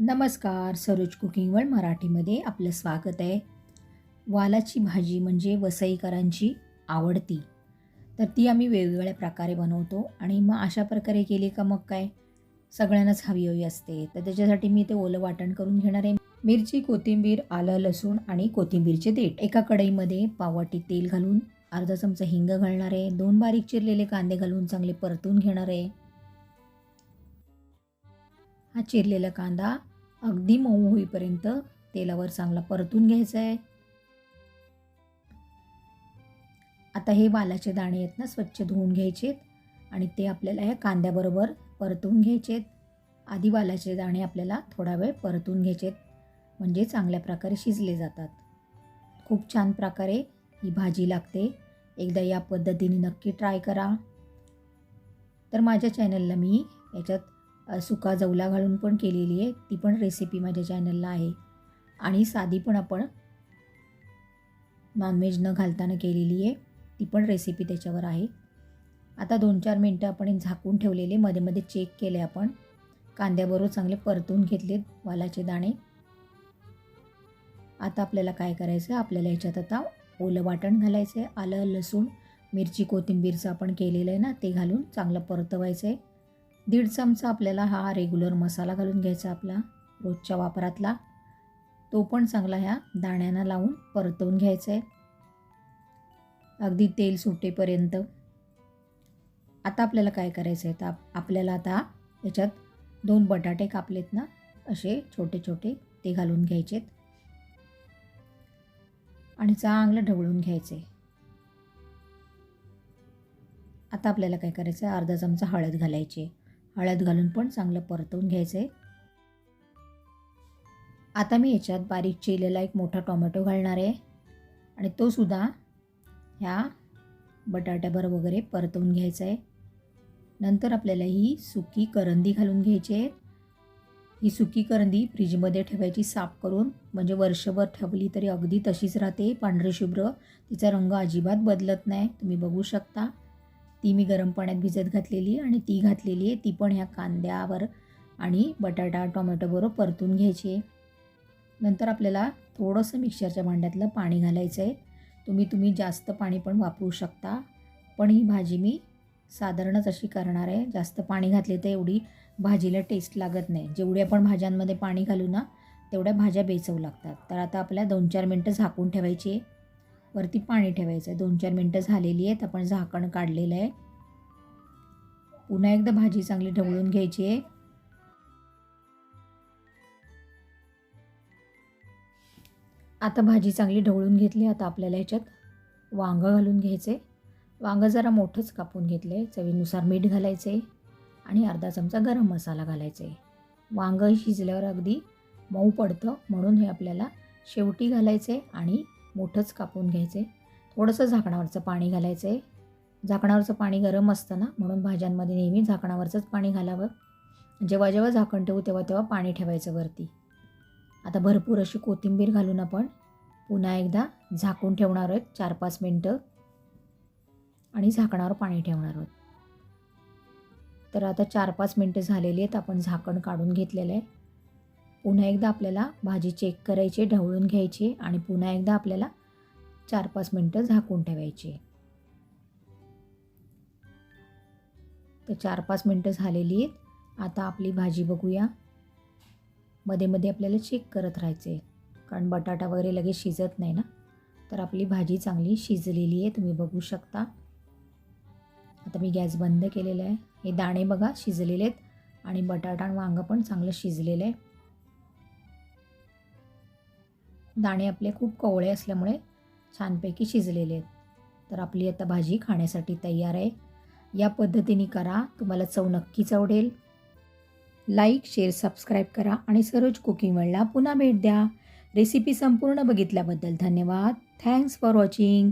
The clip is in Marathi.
नमस्कार सरोज कुकिंग वर्ल्ड मराठीमध्ये आपलं स्वागत आहे. वालाची भाजी म्हणजे वसईकरांची आवडती. तर ती आम्ही वेगवेगळ्या प्रकारे बनवतो आणि मग अशा प्रकारे केली का मग काय? सगळ्यांनाच हवी हवी असते. तर त्याच्यासाठी मी ते ओलं वाटण करून घेणार आहे. मिरची कोथिंबीर आलं लसूण आणि कोथिंबीरचे देठ एका कढईमध्ये पावाटी तेल घालून अर्धा चमचा हिंग घालणार आहे. दोन बारीक चिरलेले कांदे घालून चांगले परतून घेणार आहे. हा चिरलेला कांदा अगदी मऊ होईपर्यंत तेलावर चांगला परतून घ्यायचा आहे. आता हे वालाचे दाणे आहेत ना स्वच्छ धुवून घ्यायचे आणि ते आपल्याला या कांद्याबरोबर परतून घ्यायचे आधी वालाचे दाणे आपल्याला थोडा वेळ परतून घ्यायचे म्हणजे चांगल्या प्रकारे शिजले जातात. खूप छान प्रकारे ही भाजी लागते. एकदा या पद्धतीने नक्की ट्राय करा. तर माझ्या चॅनलला मी याच्यात सुका जवला घालून पण केलेली आहे. ती पण रेसिपी माझ्या चॅनलला आहे. आणि साधी पण आपण नॉनव्हेज न घालताना केलेली आहे. ती पण रेसिपी त्याच्यावर आहे. आता दोन चार मिनटं आपण झाकून ठेवलेले. मध्ये मध्ये चेक केले आपण. कांद्याबरोबर चांगले परतून घेतले वालाचे दाणे. आता आपल्याला काय करायचं आपल्याला ह्याच्यात आता ओलं वाटण घालायचं आहे आलं लसूण मिरची कोथिंबीरचं आपण केलेलं आहे ना ते घालून चांगलं परतवायचं आहे दीड चमचा आपल्याला हा रेग्युलर मसाला घालून घ्यायचा आपला रोजच्या वापरातला. तो पण चांगला ह्या दाण्यांना लावून परतवून घ्यायचा आहे अगदी तेल सुटेपर्यंत. आता आपल्याला काय करायचं आहे तर आपल्याला आता याच्यात दोन बटाटे कापलेत ना असे छोटे छोटे ते घालून घ्यायचेत. आणि चांगलं ढवळून घ्यायचे आता आपल्याला काय करायचं आहे अर्धा चमचा हळद घालायची. हळद घालून पण चांगलं परतवून घ्यायचं आहे आता मी याच्यात बारीक चिरलेला एक मोठा टोमॅटो घालणार आहे. आणि तो सुद्धा ह्या बटाट्याभर वगैरे परतवून घ्यायचा आहे नंतर आपल्याला ही सुकी करंदी घालून घ्यायची आहे. ही सुकी करंदी फ्रीजमध्ये ठेवायची साफ करून म्हणजे वर्षभर ठेवली तरी अगदी तशीच राहते पांढरे शुभ्र. तिचा रंग अजिबात बदलत नाही. तुम्ही बघू शकता. ती मी गरम पाण्यात भिजत घातलेली आणि ती घातलेली आहे. ती पण ह्या कांद्यावर आणि बटाटा टोमॅटोबरोबर परतून घ्यायची आहे. नंतर आपल्याला थोडंसं मिक्सरच्या भांड्यातलं पाणी घालायचं आहे. तुम्ही तुम्ही जास्त पाणी पण वापरू शकता. पण ही भाजी मी साधारणच अशी करणार आहे. जास्त पाणी घातले तर एवढी भाजीला टेस्ट लागत नाही. जेवढी आपण भाज्यांमध्ये पाणी घालू ना तेवढ्या भाज्या बेचवू लागतात. तर आता आपल्या दोन चार मिनटं झाकून ठेवायची आहे. वरती पाणी ठेवायचं आहे दोन चार मिनटं झालेली आहेत. आपण झाकण काढलेलं आहे. पुन्हा एकदा भाजी चांगली ढवळून घ्यायची आहे. आता भाजी चांगली ढवळून घेतली. आता आपल्याला ह्याच्यात वांगं घालून घ्यायचे वांगं जरा मोठंच कापून घेतलं आहे चवीनुसार मीठ घालायचे आणि अर्धा चमचा गरम मसाला घालायचा आहे वांगं शिजल्यावर अगदी मऊ पडतं. म्हणून हे आपल्याला शेवटी घालायचे आणि मोठंच कापून घ्यायचे. थोडंसं झाकणावरचं पाणी घालायचं. आहे झाकणावरचं पाणी गरम असतं ना म्हणून भाज्यांमध्ये नेहमी झाकणावरचंच पाणी घालावं. जेव्हा जेव्हा झाकण ठेवू तेव्हा तेव्हा पाणी ठेवायचं वरती. आता भरपूर अशी कोथिंबीर घालून आपण पुन्हा एकदा झाकून ठेवणार आहोत. चार पाच मिनटं. आणि झाकणावर पाणी ठेवणार आहोत. तर आता चार पाच मिनटं झालेली आहेत. आपण झाकण काढून घेतलेलं आहे. पुन्हा एकदा आपल्याला भाजी चेक करायची ढवळून घ्यायची आणि पुन्हा एकदा आपल्याला चार पाच मिनटं झाकून ठेवायची. तर चार पाच मिनटं झालेली आहेत. आता आपली भाजी बघूया. मध्ये मध्ये आपल्याला चेक करत राहायचे कारण बटाटा वगैरे लगेच शिजत नाही ना? तर आपली भाजी चांगली शिजलेली आहे. तुम्ही बघू शकता. आता मी गॅस बंद केलेला आहे. हे दाणे बघा शिजलेले आहेत. आणि बटाटा आणि वांगं पण चांगलं शिजलेलं आहे. दाणे आपले खूप कवळे असल्यामुळे छानपैकी शिजलेले आहेत. तर आपली आता भाजी खाण्यासाठी तयार आहे. या पद्धतीने करा. तुम्हाला चव नक्कीच आवडेल. लाईक शेअर सबस्क्राईब करा आणि सरोज कुकिंग वेळला पुन्हा भेट द्या. रेसिपी संपूर्ण बघितल्याबद्दल धन्यवाद. Thanks for watching